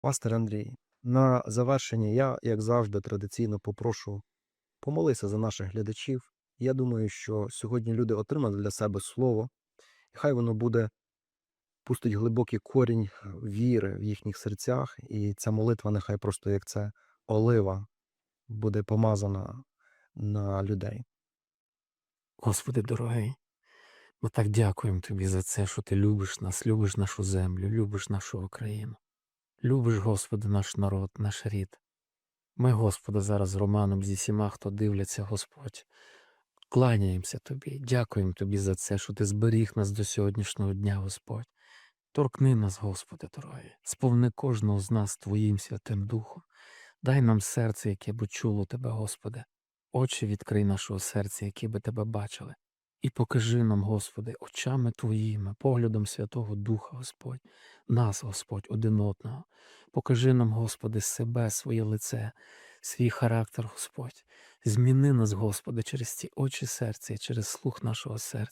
Пастор Андрій, на завершення я, як завжди, традиційно попрошу помолися за наших глядачів. Я думаю, що сьогодні люди отримали для себе слово, і хай воно буде пустить глибокий корінь віри в їхніх серцях, і ця молитва нехай просто як це олива буде помазана на людей. Господи дорогий, ми так дякуємо Тобі за це, що Ти любиш нас, любиш нашу землю, любиш нашу Україну. Любиш, Господи, наш народ, наш рід. Ми, Господи, зараз з Романом, зі всіма, хто дивляться, Господь, кланяємося Тобі, дякуємо Тобі за це, що Ти зберіг нас до сьогоднішнього дня, Господь. Торкни нас, Господи, дорогий, сповни кожного з нас Твоїм Святим Духом. Дай нам серце, яке би чуло Тебе, Господи, очі відкрий нашого серця, які би Тебе бачили. І покажи нам, Господи, очами Твоїми, поглядом Святого Духа, Господь, нас, Господь, один одного. Покажи нам, Господи, себе, своє лице, свій характер, Господь. Зміни нас, Господи, через ці очі серця і через слух нашого серця.